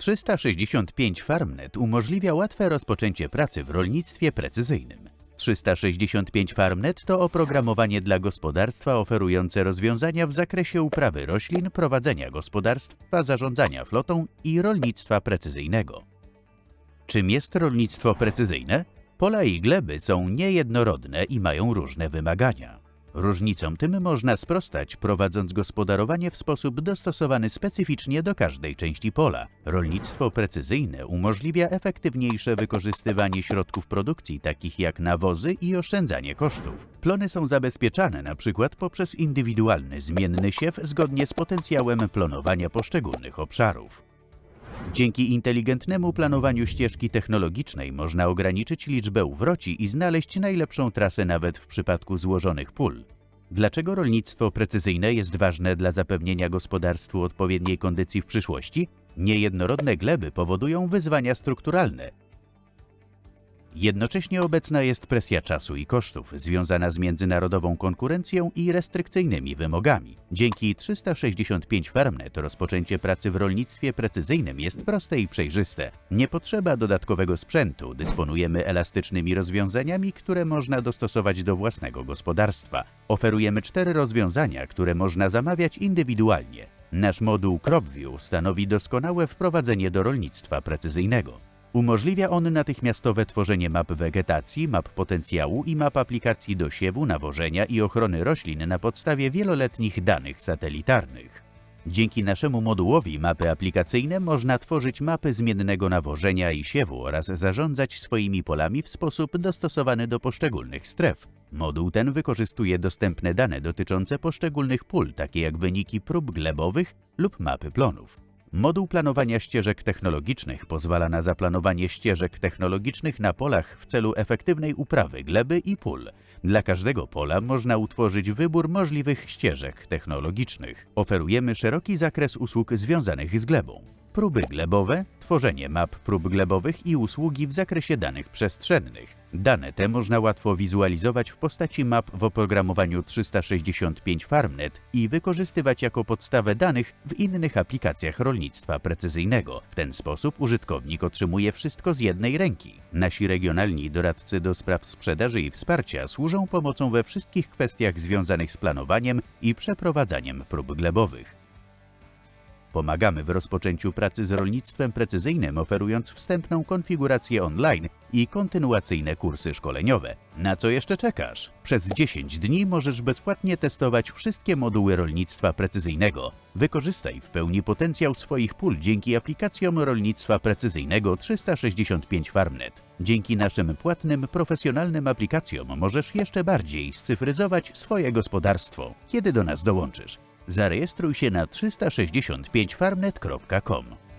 365 FarmNet umożliwia łatwe rozpoczęcie pracy w rolnictwie precyzyjnym. 365 FarmNet to oprogramowanie dla gospodarstwa oferujące rozwiązania w zakresie uprawy roślin, prowadzenia gospodarstwa, zarządzania flotą i rolnictwa precyzyjnego. Czym jest rolnictwo precyzyjne? Pola i gleby są niejednorodne i mają różne wymagania. Różnicom tym można sprostać, prowadząc gospodarowanie w sposób dostosowany specyficznie do każdej części pola. Rolnictwo precyzyjne umożliwia efektywniejsze wykorzystywanie środków produkcji, takich jak nawozy i oszczędzanie kosztów. Plony są zabezpieczane np. poprzez indywidualny zmienny siew zgodnie z potencjałem plonowania poszczególnych obszarów. Dzięki inteligentnemu planowaniu ścieżki technologicznej można ograniczyć liczbę uwroci i znaleźć najlepszą trasę nawet w przypadku złożonych pól. Dlaczego rolnictwo precyzyjne jest ważne dla zapewnienia gospodarstwu odpowiedniej kondycji w przyszłości? Niejednorodne gleby powodują wyzwania strukturalne, Jednocześnie obecna jest presja czasu i kosztów związana z międzynarodową konkurencją i restrykcyjnymi wymogami. Dzięki 365 FarmNet rozpoczęcie pracy w rolnictwie precyzyjnym jest proste i przejrzyste. Nie potrzeba dodatkowego sprzętu, dysponujemy elastycznymi rozwiązaniami, które można dostosować do własnego gospodarstwa. Oferujemy cztery rozwiązania, które można zamawiać indywidualnie. Nasz moduł CropView stanowi doskonałe wprowadzenie do rolnictwa precyzyjnego. Umożliwia on natychmiastowe tworzenie map wegetacji, map potencjału i map aplikacji do siewu, nawożenia i ochrony roślin na podstawie wieloletnich danych satelitarnych. Dzięki naszemu modułowi mapy aplikacyjne można tworzyć mapy zmiennego nawożenia i siewu oraz zarządzać swoimi polami w sposób dostosowany do poszczególnych stref. Moduł ten wykorzystuje dostępne dane dotyczące poszczególnych pól, takie jak wyniki prób glebowych lub mapy plonów. Moduł planowania ścieżek technologicznych pozwala na zaplanowanie ścieżek technologicznych na polach w celu efektywnej uprawy gleby i pól. Dla każdego pola można utworzyć wybór możliwych ścieżek technologicznych. Oferujemy szeroki zakres usług związanych z glebą. Próby glebowe, tworzenie map prób glebowych i usługi w zakresie danych przestrzennych. Dane te można łatwo wizualizować w postaci map w oprogramowaniu 365 FarmNet i wykorzystywać jako podstawę danych w innych aplikacjach rolnictwa precyzyjnego. W ten sposób użytkownik otrzymuje wszystko z jednej ręki. Nasi regionalni doradcy do spraw sprzedaży i wsparcia służą pomocą we wszystkich kwestiach związanych z planowaniem i przeprowadzaniem prób glebowych. Pomagamy w rozpoczęciu pracy z rolnictwem precyzyjnym, oferując wstępną konfigurację online i kontynuacyjne kursy szkoleniowe. Na co jeszcze czekasz? Przez 10 dni możesz bezpłatnie testować wszystkie moduły rolnictwa precyzyjnego. Wykorzystaj w pełni potencjał swoich pól dzięki aplikacjom rolnictwa precyzyjnego 365 FarmNet. Dzięki naszym płatnym, profesjonalnym aplikacjom możesz jeszcze bardziej scyfryzować swoje gospodarstwo. Kiedy do nas dołączysz? Zarejestruj się na 365farmnet.com.